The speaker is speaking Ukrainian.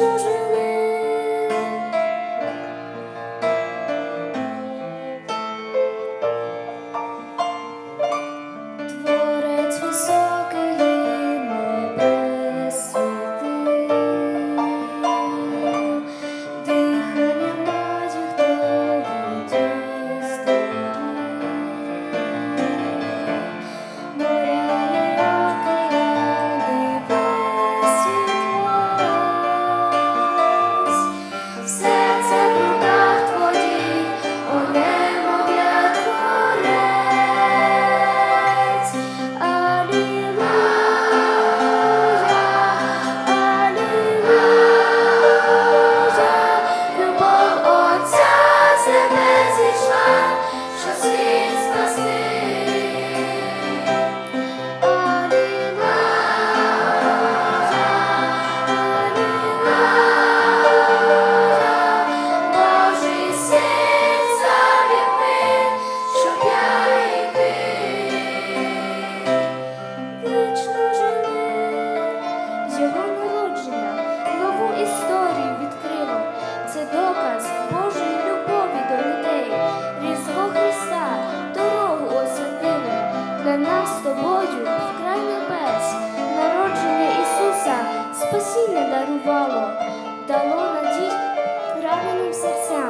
usually дарувало, дало надій раненим серцям.